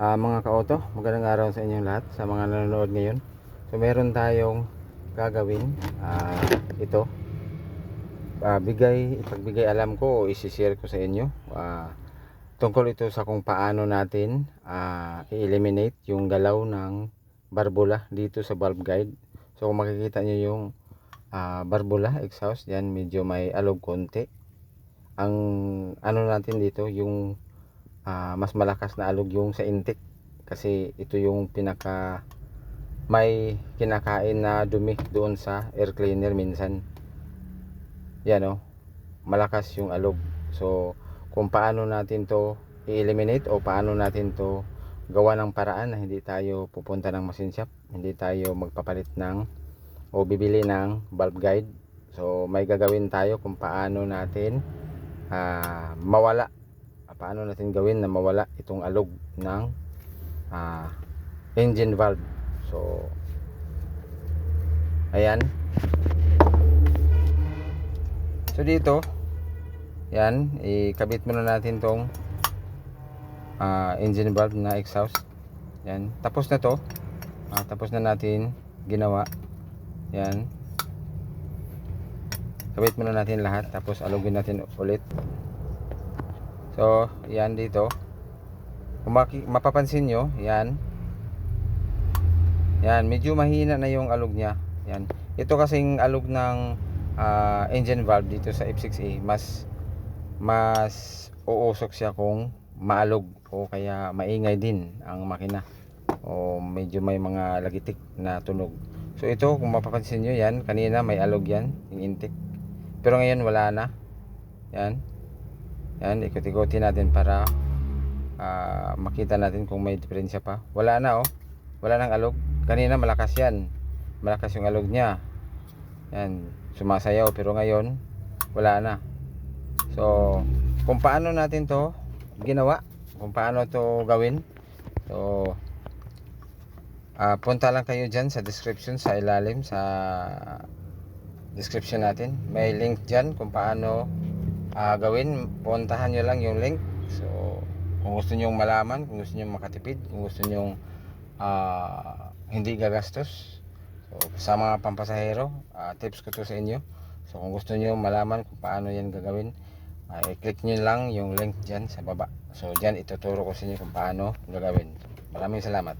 Ah, mga ka-auto, magandang araw sa inyong lahat sa mga nanonood ngayon. So meron tayong gagawin ah, ito. Ah, bigay, ipagbigay alam ko o isi-share ko sa inyo. Ah, tungkol ito sa kung paano natin ah, i-eliminate yung galaw ng barbula dito sa valve guide. So kung makikita nyo yung ah, barbula exhaust, yan medyo may alog konti. Ang ano natin dito, yung ah, mas malakas na alog yung sa intake kasi ito yung pinaka may kinakain na dumi doon sa air cleaner minsan. Yan o malakas yung alog. So kung paano natin to i-eliminate o paano natin to gawa ng paraan na hindi tayo pupunta ng machine shop hindi tayo magpapalit ng o bibili ng valve guide. So may gagawin tayo kung paano natin ah, mawala paano natin gawin na mawala itong alog ng ah, engine valve. So ayan. So dito yan ikabit muna natin tong ah, engine valve na exhaust. Yan tapos na to. Ah, tapos na natin ginawa. Yan kabit muna natin lahat tapos alugin natin ulit So, yan dito. Kung mapapansin nyo, yan. Yan, medyo mahina na yung alog niya. Yan. Ito kasing alog ng ah, engine valve dito sa F6A, mas mas uusok siya kung maalog o kaya maingay din ang makina o medyo may mga lagitik na tunog. So ito, kung mapapansin nyo yan, kanina may alog yan, yung intake. Pero ngayon wala na. Yan. Yan, ikot-ikotin natin para ah, makita natin kung may diferensya pa. Wala na oh. Wala nang alog. Kanina malakas yan. Malakas yung alog niya. Yan, sumasayaw pero ngayon wala na. So, kung paano natin to ginawa, kung paano to gawin. So, ah, punta lang kayo dyan sa description sa ilalim sa description natin. May link dyan kung paano ah, gawin, puntahan nyo lang yung link. So, kung gusto nyo malaman, kung gusto nyo makatipid, kung gusto nyo ah, hindi gagastos. So, sa mga pampasahero, ah, tips ko to sa inyo. So, kung gusto nyo malaman kung paano yan gagawin, ah, i-click nyo lang yung link dyan sa baba. So, dyan ituturo ko sa inyo kung paano gagawin. Maraming salamat.